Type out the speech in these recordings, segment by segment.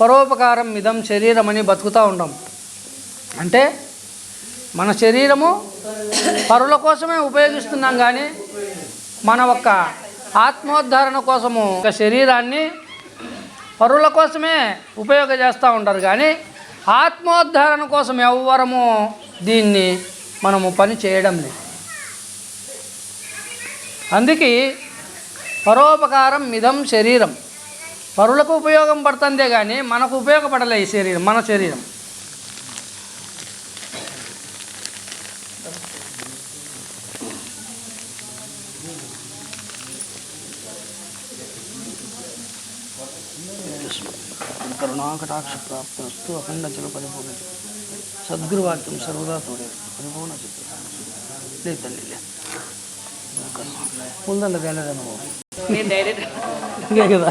పరోపకారం ఇదం శరీరం అని బతుకుతూ ఉంటాం అంటే మన శరీరము పరుల కోసమే ఉపయోగిస్తున్నాం కానీ మన ఒక్క ఆత్మోద్ధరణ కోసము ఒక శరీరాన్ని పరుల కోసమే ఉపయోగ చేస్తూ ఉంటారు కానీ ఆత్మోద్ధరణ కోసం ఎవ్వరము దీన్ని మనము పని చేయడం లేదు. అందుకే పరోపకారం మిదం శరీరం. పరులకు ఉపయోగం పడుతుందే కానీ మనకు ఉపయోగపడలే ఈ శరీరం మన శరీరం. కరుణాకటాక్ష ప్రాప్తస్తు అఖండ జల పరిపూర్ణ సద్గురువాక్యం సర్వదా తోడే పరిపూర్ణ చిత్త. లేదు తల్లి ముందండ తేలేదా నువ్వు నేను డైరెక్ట్ ఇంకే కదా.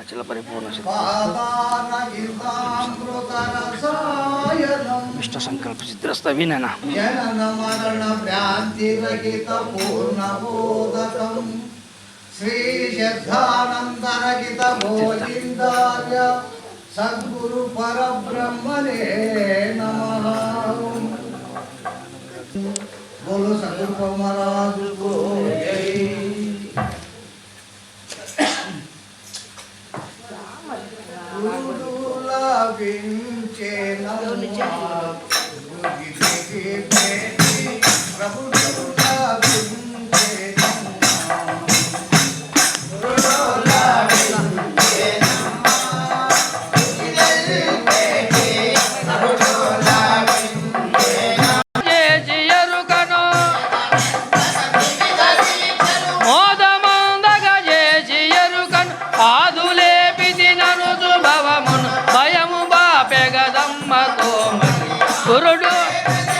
పూర్ణానందరహిత పరిపూర్ణ చిత్త ఇష్ట సంకల్ప చిత్రస్త విననా. జనన మరణ సద్గురు పరబ్రహ్మణే నమ బోలు సద్గురు మహారాజు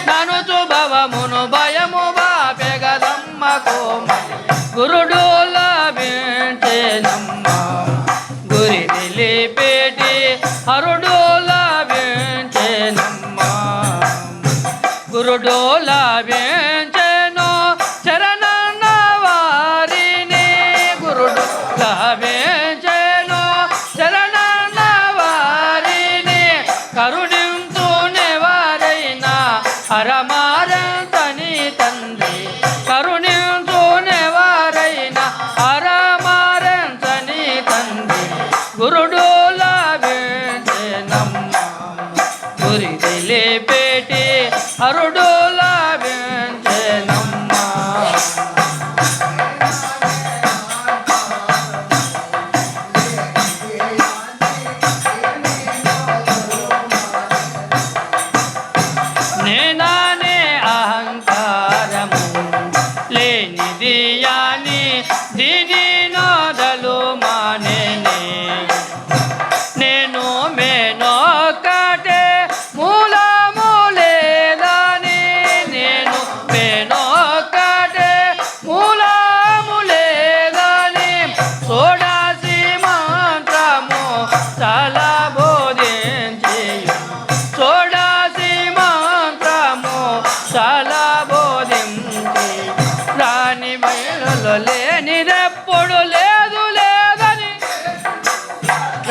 ననుచు భవమును భయము బాపెగదమ్మకో కోమ గురుడు లభించేనమ్మ గురి తెలిపేటి హరుడు లభించేనమ్మ గురుడు లభించెను అరమారంతని తండ్రి కరుణించునే వారైన అరమారంతని తండ్రి. గురుడు లభించెనమ్మ గురి తెలిపేటి అరుడు জানে না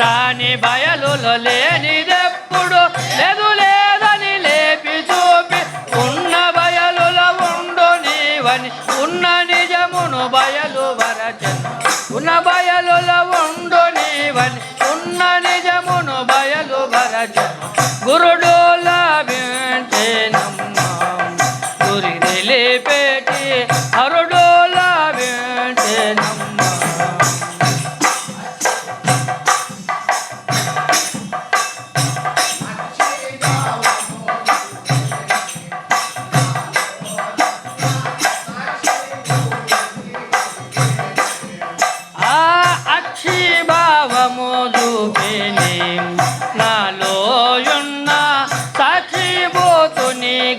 రాని బయలు లేనిదెప్పుడు లేదు లేదని లేపి చూపి ఉన్న బయలుల ఉండు నీవని ఉన్న నిజమును బయలు వరచను ఉన్న బయలుల ఉండు నీవని ఉన్న నిజమును బయలు వరచను. గురుడు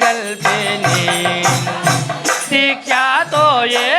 गल पे ने सीखा तो ये